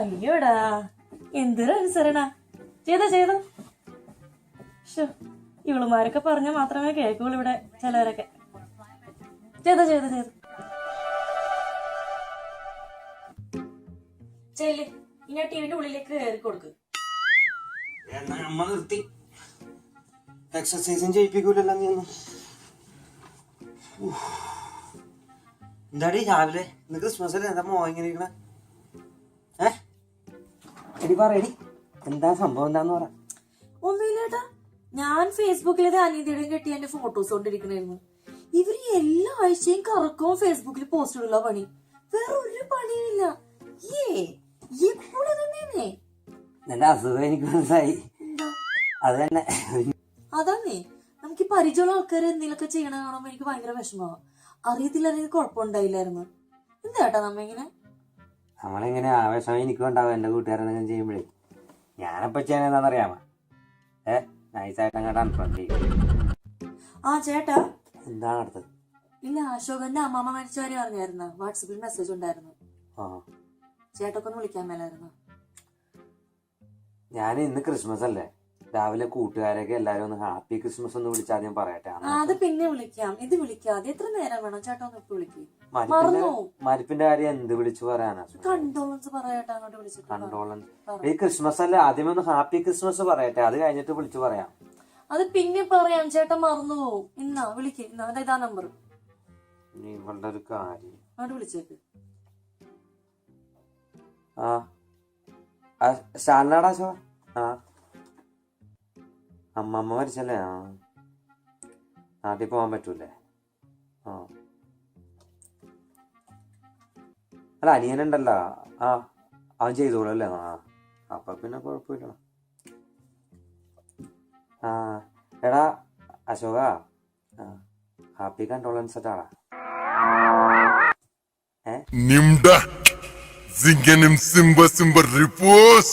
അയ്യോടാ എന്തൊരു അനുസരണ. ചെയ്തോ ചെയ്തോ. ഇവളുമാരൊക്കെ പറഞ്ഞ മാത്രമേ കേൾക്കുള്ളൂ ഇവിടെ ചിലവരൊക്കെ. ചെയ്തോ ചെയ്തോ ചെയ്തോ. ചെല്ല് ഇനി ആ ടിവിന്റെ ഉള്ളിലേക്ക് കയറി കൊടുക്ക്. നിർത്തി. എക്സസൈസും ചെയ്യിപ്പിക്കൂലല്ലോ നീ ഒന്നും. എന്താടി രാവിലെ? ഇന്ന് ക്രിസ്മസ് അല്ലേ? എന്താ ഇങ്ങനെ ഇരിക്കണ? എടി പറയടി എന്താ സംഭവം എന്താന്ന് പറ. ഒന്നുമില്ലേട്ടാ. ഞാൻ ഫേസ്ബുക്കിൽ ഇത് അനീതിയുടെയും കെട്ടി എന്റെ ഫോട്ടോസ് കൊണ്ടിരിക്കണായിരുന്നു. ഇവർ എല്ലാ ആഴ്ചയും കറക്കവും ഫേസ്ബുക്കിൽ പോസ്റ്റ് ഇടുള്ള പണി. വേറെ ഒരു പണിയില്ല ഏ എപ്പോഴും തന്നെയാണേ എന്റെ അസുഖം എനിക്ക് മനസ്സിലായി. എന്താ? അത് തന്നെ. അതാന്നേ നമുക്ക് പരിചയമുള്ള ആൾക്കാർ എന്തെങ്കിലുമൊക്കെ ചെയ്യണ കാണുമ്പോ എനിക്ക് ഭയങ്കര വിഷമമാ അറിയത്തില്ലായിരുന്നു കുഴപ്പമുണ്ടായില്ലായിരുന്നു. എന്താ നമ്മ ഇങ്ങനെ? നമ്മളെങ്ങനെ ആവേശം എനിക്കും ഉണ്ടാവും എന്റെ കൂട്ടുകാരെന്തെങ്കിലും ചെയ്യുമ്പോഴേ? ഞാനപ്പോ ചെയ്യാൻ എന്താണെന്നറിയാമോ? ഏ നൈസായിട്ട് അങ്ങോട്ട് അൺഫ്രണ്ട് ചെയ്യും ആ ചേട്ടാ. എന്താണ് അടുത്തത്? ഇല്ല അശോകന്റെ അമ്മാമ്മ മരിച്ച കാര്യം അറിഞ്ഞായിരുന്നു? വാട്സപ്പിൽ മെസ്സേജ് ഉണ്ടായിരുന്നു. ആ. ചേട്ടൊക്കെ ഒന്ന് വിളിക്കാൻ മേലായിരുന്നു? ഞാൻ ഇന്ന് ക്രിസ്മസ് അല്ലേ രാവിലെ കൂട്ടുകാരൊക്കെ എല്ലാരും ഒന്ന് ഹാപ്പി ക്രിസ്മസ് ഒന്ന് വിളിച്ചാദ്യം പറയട്ടെ. ആ, അത് പിന്നെ വിളിക്കാം. ഇത് വിളിക്കാതെ എത്ര നേരം വേണം? ചേട്ടാ ഒന്ന് ഇപ്പൊ വിളിക്കും. മരിപ്പിന്റെ മറന്നു? മരിപ്പിന്റെ കാര്യം എന്ത് വിളിച്ചു പറയാനാ? കണ്ടോളൻസ് പറയട്ടെ അങ്ങോട്ട് വിളിച്ചിട്ട് പറ. കണ്ടോളൻസ് ഈ ക്രിസ്മസ് അല്ല ആദ്യം ഒന്ന് ഹാപ്പി ക്രിസ്മസ് പറയട്ടെ. അത് കഴിഞ്ഞിട്ട് വിളിച്ചു പറയാം. അത് പിന്നെ പറയാം. ചേട്ടൻ മറന്നു പോവും. ഇന്നാ വിളിക്ക്. ഇന്നാ അതാ ഇതാ നമ്പർ ഇനി ഇവളുടെ ഒരു കാര്യം. അങ്ങോട്ട് വിളിച്ചേക്ക്. ആ. ആ, ശോ? ആ. അമ്മമ്മ മരിച്ചല്ലേ ആ നാട്ടിൽ പോകാൻ പറ്റൂലേ? ആ. അല്ല അനിയനുണ്ടല്ലോ. ആ അവൻ ചെയ്തോളൂ അല്ലേ? ആ അപ്പൊ പിന്നെ കുഴപ്പമില്ല. ആ എടാ അശോക ഹാപ്പി കണ്ടോളൻസ് ആടാ. Nimda സിംഗനും സിംബ സിംബ Repose